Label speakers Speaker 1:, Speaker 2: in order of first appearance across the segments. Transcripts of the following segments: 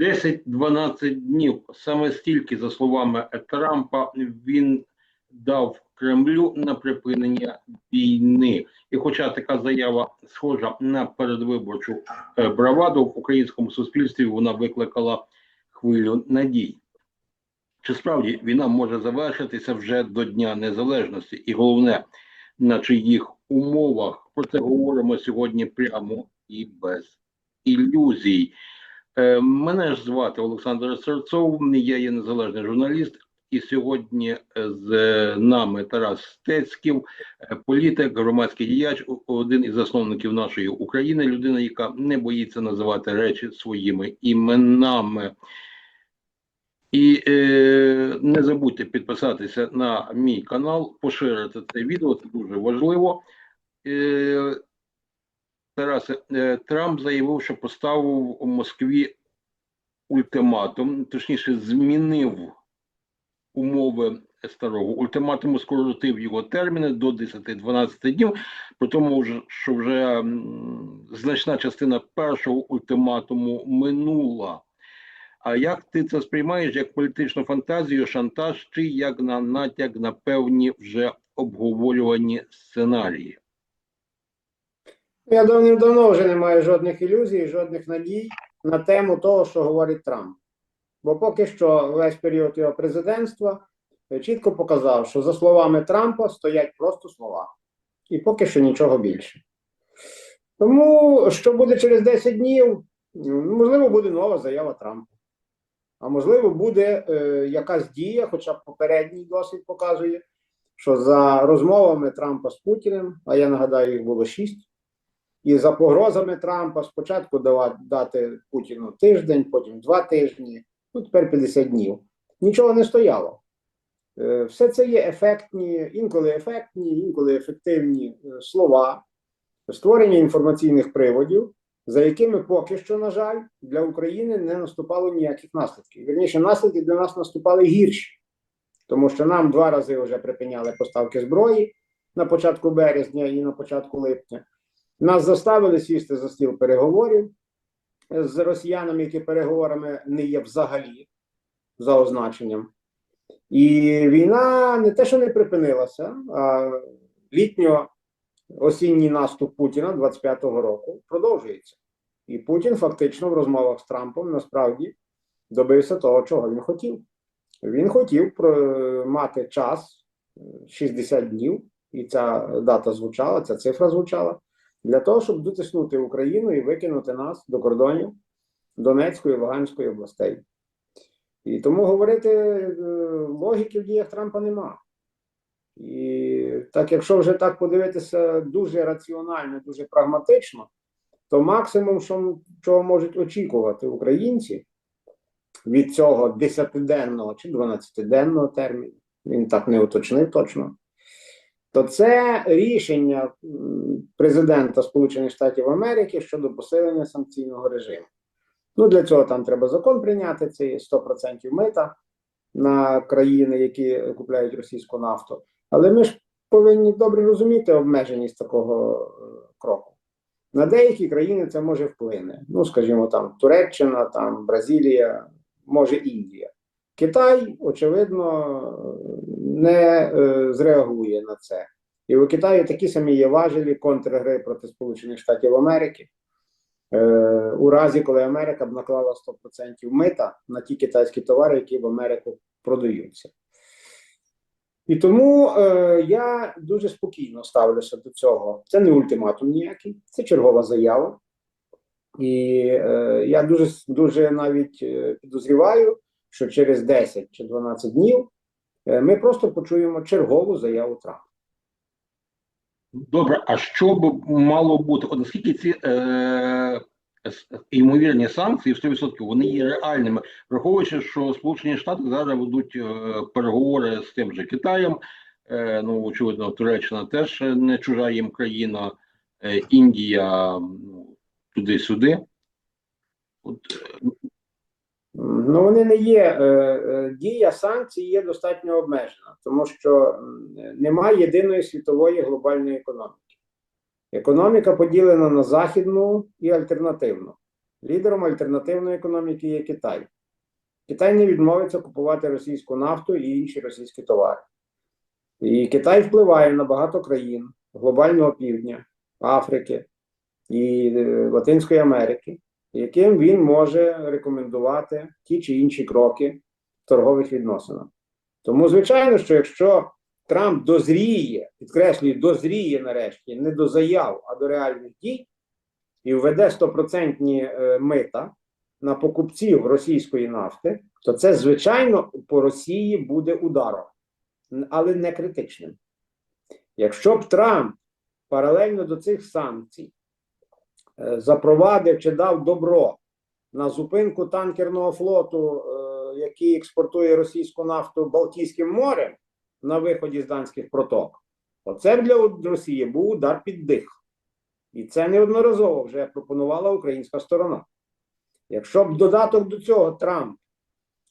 Speaker 1: 10-12 днів. Саме стільки, за словами Трампа, він дав Кремлю на припинення війни. І хоча така заява схожа на передвиборчу е, браваду в українському суспільстві, вона викликала хвилю надій. Чи справді війна може завершитися вже до Дня Незалежності? І головне, на чиїх умовах про це говоримо сьогодні прямо і без ілюзій. Е, Мене ж звати Олександр Серцов, я є незалежний журналіст, і сьогодні з нами Тарас Стецьків, е, політик, громадський діяч, один із засновників нашої України, людина, яка не боїться називати речі своїми іменами. І е, не забудьте підписатися на мій канал, поширити це відео, це дуже важливо. Е, Тарасе, Трамп заявив, що поставив у Москві ультиматум, точніше, змінив умови старого ультиматуму, скоротив його терміни до 10-12 днів, при тому, що вже значна частина першого ультиматуму минула. А як ти це сприймаєш як політичну фантазію, шантаж чи як на натяк на певні вже обговорювані сценарії?
Speaker 2: Я давним-давно вже не маю жодних ілюзій, жодних надій на тему того, що говорить Трамп. Бо поки що весь період його президентства чітко показав, що за словами Трампа стоять просто слова. І поки що нічого більше. Тому, що буде через 10 днів, можливо, буде нова заява Трампа. А можливо, буде е, якась дія, хоча попередній досвід показує, що за розмовами Трампа з Путіним, а я нагадаю, їх було шість. І за погрозами Трампа спочатку дава- дати Путіну тиждень, потім два тижні, ну тепер 50 днів. Нічого не стояло. Е, Все це є ефектні, інколи ефектні, інколи ефективні е, слова, створення інформаційних приводів, за якими поки що, на жаль, для України не наступало ніяких наслідків. Вірніше, наслідки для нас наступали гірші, тому що нам два рази вже припиняли поставки зброї на початку березня і на початку липня. Нас заставили сісти за стіл переговорів з росіянами, які переговорами не є взагалі за означенням. І війна не те, що не припинилася, а літньо-осінній наступ Путіна 25-го року продовжується. І Путін фактично в розмовах з Трампом насправді добився того, чого він хотів. Він хотів мати час е, 60 днів, і ця дата звучала, ця цифра звучала для того, щоб дотиснути Україну і викинути нас до кордонів Донецької і Луганської областей. І тому говорити е, логіки в діях Трампа нема. І так, якщо вже так подивитися дуже раціонально, дуже прагматично, то максимум, що, чого можуть очікувати українці від цього 10-денного чи 12-денного терміну, він так не уточнив точно, то це рішення президента Сполучених Штатів Америки щодо посилення санкційного режиму. Ну, для цього там треба закон прийняти, це є 100% мита на країни, які купляють російську нафту. Але ми ж повинні добре розуміти обмеженість такого е, кроку. На деякі країни це може вплине. Ну, скажімо, там Туреччина, там Бразилія, може Індія. Китай, очевидно, не е, зреагує на це. І у Китаї такі самі є важелі контргри проти Сполучених Штатів Америки. Е, у разі, коли Америка б наклала 100% мита на ті китайські товари, які в Америку продаються. І тому е, я дуже спокійно ставлюся до цього. Це не ультиматум ніякий, це чергова заява. І е, я дуже дуже навіть е, підозріваю, що через 10 чи 12 днів е, ми просто почуємо чергову заяву Трампа.
Speaker 1: Добре, а що б мало бути? От наскільки ці е, ймовірні санкції в 100% вони є реальними, враховуючи, що Сполучені Штати зараз ведуть е, переговори з тим же Китаєм, е, ну очевидно, Туреччина теж не чужа їм країна, е, Індія туди-сюди. От, е,
Speaker 2: Ну, вони не є е, е, дія санкцій є достатньо обмежена, тому що немає єдиної світової глобальної економіки. Економіка поділена на західну і альтернативну. Лідером альтернативної економіки є Китай. Китай не відмовиться купувати російську нафту і інші російські товари. І Китай впливає на багато країн глобального півдня, Африки і е, Латинської Америки, яким він може рекомендувати ті чи інші кроки в торгових відносинах. Тому, звичайно, що якщо Трамп дозріє, підкреслюю, дозріє нарешті не до заяв, а до реальних дій, і введе стопроцентні е, мита на покупців російської нафти, то це, звичайно, по Росії буде ударом, але не критичним. Якщо б Трамп паралельно до цих санкцій запровадив чи дав добро на зупинку танкерного флоту, е, який експортує російську нафту Балтійським морем на виході з данських проток, оце для Росії був удар під дих. І це неодноразово вже пропонувала українська сторона. Якщо б додаток до цього Трамп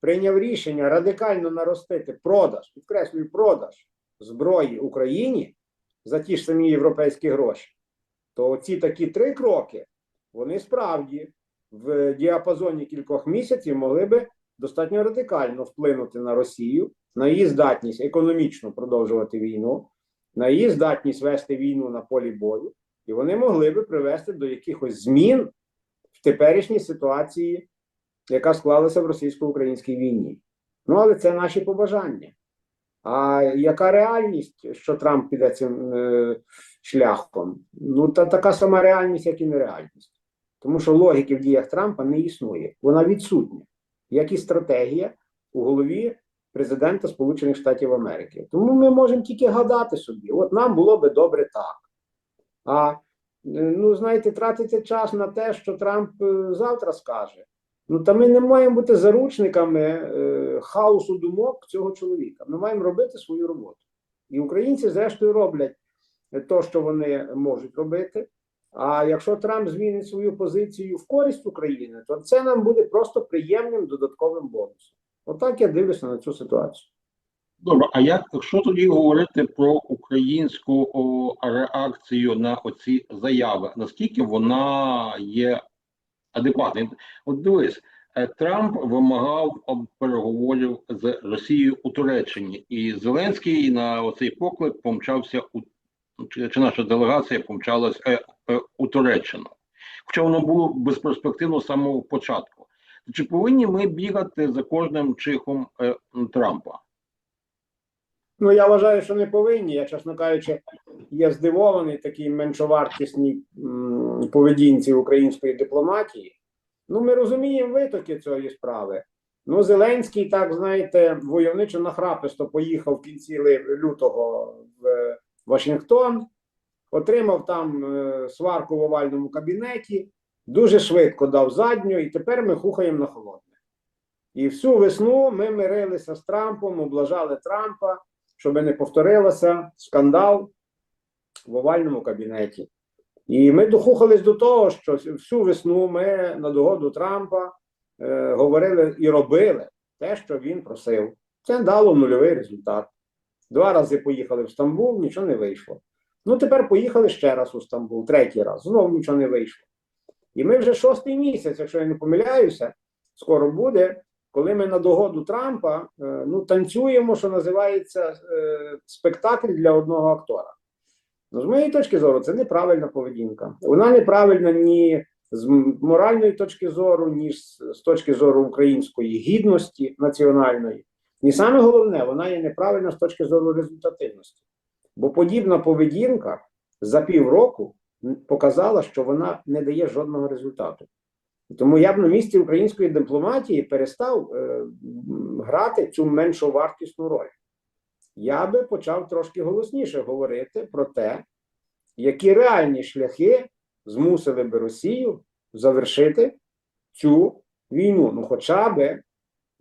Speaker 2: прийняв рішення радикально наростити продаж, підкреслюю, продаж зброї Україні за ті ж самі європейські гроші, то ці такі три кроки, вони справді в діапазоні кількох місяців могли би достатньо радикально вплинути на Росію, на її здатність економічно продовжувати війну, на її здатність вести війну на полі бою, і вони могли би привести до якихось змін в теперішній ситуації, яка склалася в російсько-українській війні. Ну, але це наші побажання. А яка реальність, що Трамп піде цим е, шляхом? Ну, та така сама реальність, як і нереальність. Тому що логіки в діях Трампа не існує. Вона відсутня, як і стратегія у голові президента Сполучених Штатів Америки. Тому ми можемо тільки гадати собі, от нам було би добре так. А е, ну, знаєте, тратити час на те, що Трамп е, завтра скаже. Ну, та ми не маємо бути заручниками е, хаосу думок цього чоловіка. Ми маємо робити свою роботу. І українці, зрештою, роблять те, що вони можуть робити. А якщо Трамп змінить свою позицію в користь України, то це нам буде просто приємним додатковим бонусом. Отак я дивлюся на цю ситуацію.
Speaker 1: Добре, а як що тоді говорити про українську о, реакцію на оці заяви? Наскільки вона є адекватною? От дивись, е, Трамп вимагав переговорів з Росією у Туреччині, і Зеленський на оцей поклик помчався у чи, чи наша делегація помчалась е, е, у Туреччину. Хоча воно було безперспективно з самого початку. Чи повинні ми бігати за кожним чихом Трампа?
Speaker 2: Ну, я вважаю, що не повинні. Я, чесно кажучи, є здивований такій меншовартісній поведінці української дипломатії. Ну, ми розуміємо витоки цієї справи. Ну, Зеленський, так знаєте, войовничо нахраписто поїхав в кінці лютого в Вашингтон, отримав там е, сварку в овальному кабінеті, дуже швидко дав задню, і тепер ми хухаємо на холодне. І всю весну ми мирилися з Трампом, облажали Трампа щоб не повторилося скандал в овальному кабінеті. І ми дохухались до того, що всю весну ми на догоду Трампа е, говорили і робили те, що він просив. Це дало нульовий результат. Два рази поїхали в Стамбул, нічого не вийшло. Ну, тепер поїхали ще раз у Стамбул, третій раз, знову нічого не вийшло. І ми вже шостий місяць, якщо я не помиляюся, скоро буде, коли ми на догоду Трампа е, ну, танцюємо, що називається е, спектакль для одного актора. Ну, з моєї точки зору, це неправильна поведінка. Вона неправильна ні з моральної точки зору, ні з, точки зору української гідності національної. І саме головне, вона є неправильна з точки зору результативності. Бо подібна поведінка за півроку показала, що вона не дає жодного результату. Тому я б на місці української дипломатії перестав е, грати цю меншу вартісну роль. Я би почав трошки голосніше говорити про те, які реальні шляхи змусили би Росію завершити цю війну. Ну, хоча би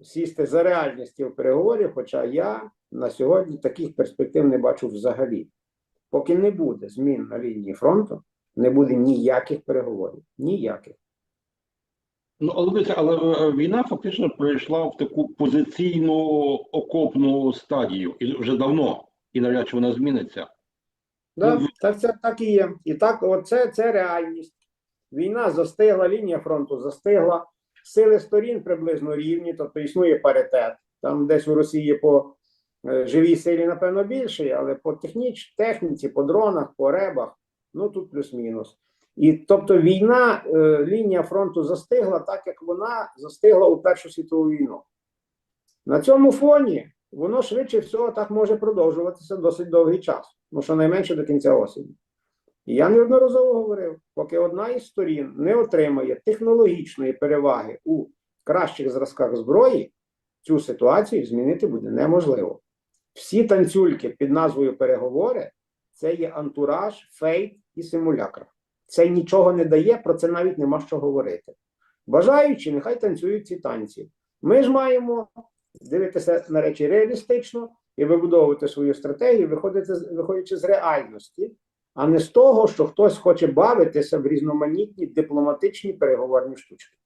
Speaker 2: сісти за реальні стіл переговорів, хоча я на сьогодні таких перспектив не бачу взагалі. Поки не буде змін на лінії фронту, не буде ніяких переговорів. Ніяких.
Speaker 1: Ну, але але е, війна фактично перейшла в таку позиційну окопну стадію і вже давно, і навряд чи вона зміниться.
Speaker 2: Да,
Speaker 1: Ну,
Speaker 2: так це так і є. І так, оце це реальність. Війна застигла, лінія фронту застигла, сили сторін приблизно рівні, тобто існує паритет. Там десь у Росії по е, живій силі, напевно, більше, але по техніч, техніці, по дронах, по ребах, ну тут плюс-мінус. І тобто війна, е, лінія фронту застигла так, як вона застигла у Першу світову війну. На цьому фоні воно швидше всього так може продовжуватися досить довгий час, ну щонайменше до кінця осені. І я неодноразово говорив, поки одна із сторін не отримає технологічної переваги у кращих зразках зброї, цю ситуацію змінити буде неможливо. Всі танцюльки під назвою переговори це є антураж, фейк і симулякр. Це нічого не дає, про це навіть нема що говорити. Бажаючи, нехай танцюють ці танці. Ми ж маємо дивитися на речі реалістично і вибудовувати свою стратегію, виходити, виходячи з реальності, а не з того, що хтось хоче бавитися в різноманітні дипломатичні переговорні штучки.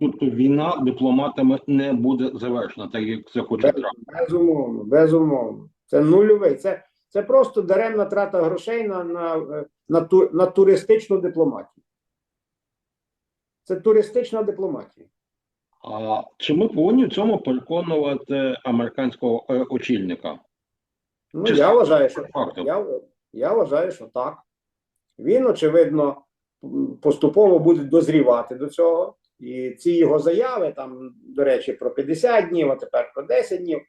Speaker 1: Тобто війна дипломатами не буде завершена, так як захоче
Speaker 2: Без-
Speaker 1: Трамп.
Speaker 2: Безумовно, безумовно. Це нульовий. Це, це просто даремна трата грошей на, на, на, ту, на туристичну дипломатію. Це туристична дипломатія.
Speaker 1: А чи ми повинні в цьому переконувати американського е, очільника?
Speaker 2: Ну,
Speaker 1: Чи
Speaker 2: я вважаю, що я, я вважаю, що так. Він, очевидно, поступово буде дозрівати до цього. І ці його заяви, там, до речі, про 50 днів, а тепер про 10 днів,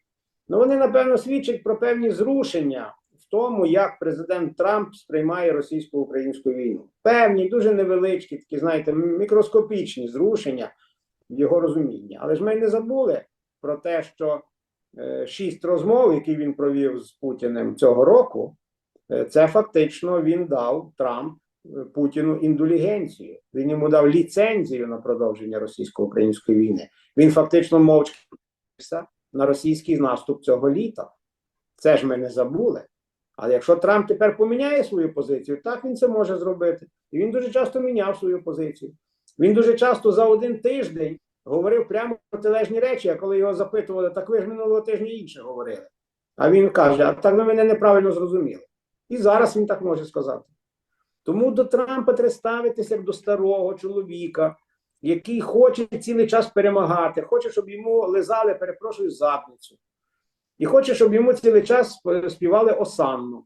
Speaker 2: ну вони, напевно, свідчать про певні зрушення тому, як президент Трамп сприймає російсько-українську війну. Певні, дуже невеличкі, такі, знаєте, мікроскопічні зрушення його розумінні. Але ж ми не забули про те, що е, шість розмов, які він провів з Путіним цього року, е, це фактично він дав Трамп е, Путіну індулігенцію. Він йому дав ліцензію на продовження російсько-української війни. Він фактично мовчки на російський наступ цього літа. Це ж ми не забули. Але якщо Трамп тепер поміняє свою позицію, так він це може зробити. І він дуже часто міняв свою позицію. Він дуже часто за один тиждень говорив прямо протилежні речі, а коли його запитували, так ви ж минулого тижня інше говорили. А він каже: а так ви мене неправильно зрозуміли. І зараз він так може сказати. Тому до Трампа треба ставитися як до старого чоловіка, який хоче цілий час перемагати, хоче, щоб йому лизали, перепрошую, задницю. І хоче, щоб йому цілий час співали осанну.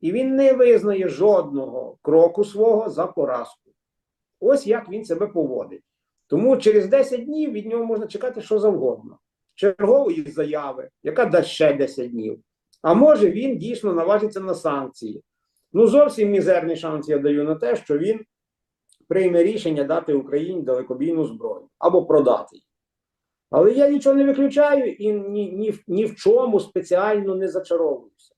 Speaker 2: І він не визнає жодного кроку свого за поразку. Ось як він себе поводить. Тому через 10 днів від нього можна чекати що завгодно. Чергової заяви, яка дасть ще 10 днів. А може він дійсно наважиться на санкції. Ну, зовсім мізерний шанс я даю на те, що він прийме рішення дати Україні далекобійну зброю або продати її. Але я нічого не виключаю і ні, ні, в- ні в чому спеціально не зачаровуюся.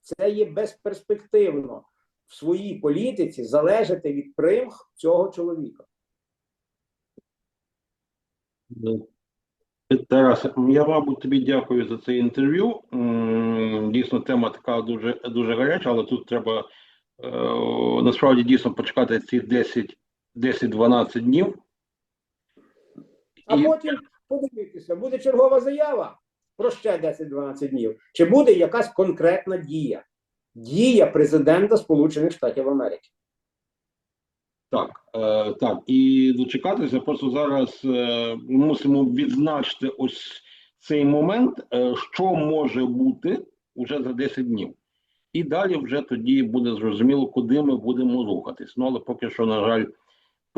Speaker 2: Це є безперспективно в своїй політиці залежати від примх цього чоловіка.
Speaker 1: Тарас, я, мабуть, тобі дякую за це інтерв'ю. Дійсно, тема така дуже дуже гаряча, але тут треба е, насправді дійсно почекати ці 10 10-12 днів.
Speaker 2: А потім подивитися, буде чергова заява про ще 10-12 днів. Чи буде якась конкретна дія? Дія президента Сполучених Штатів Америки.
Speaker 1: Так, е, так, і дочекатися. Просто зараз е, мусимо відзначити ось цей момент, е, що може бути уже за 10 днів. І далі вже тоді буде зрозуміло, куди ми будемо рухатись. Ну але поки що, на жаль,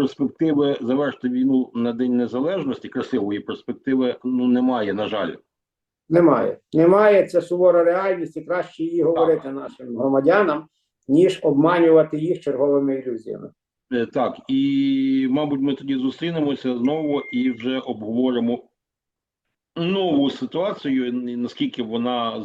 Speaker 1: перспективи завершити війну на День Незалежності, красивої перспективи, ну немає, на жаль.
Speaker 2: Немає. Немає це сувора реальність, і краще її говорити нашим громадянам, ніж обманювати їх черговими ілюзіями.
Speaker 1: Е, Так, і мабуть, ми тоді зустрінемося знову і вже обговоримо нову ситуацію, і наскільки вона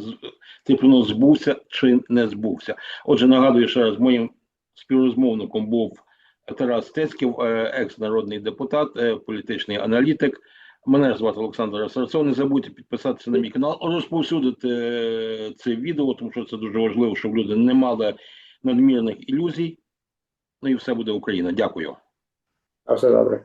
Speaker 1: типу ну, збувся чи не збувся. Отже, нагадую ще раз, моїм співрозмовником був Тарас Стецьків, е, екс-народний депутат, е, політичний аналітик. Мене звати Олександр Сарцов. Не забудьте підписатися на мій канал, розповсюдити е, це відео, тому що це дуже важливо, щоб люди не мали надмірних ілюзій. Ну і все буде Україна. Дякую.
Speaker 2: А все добре.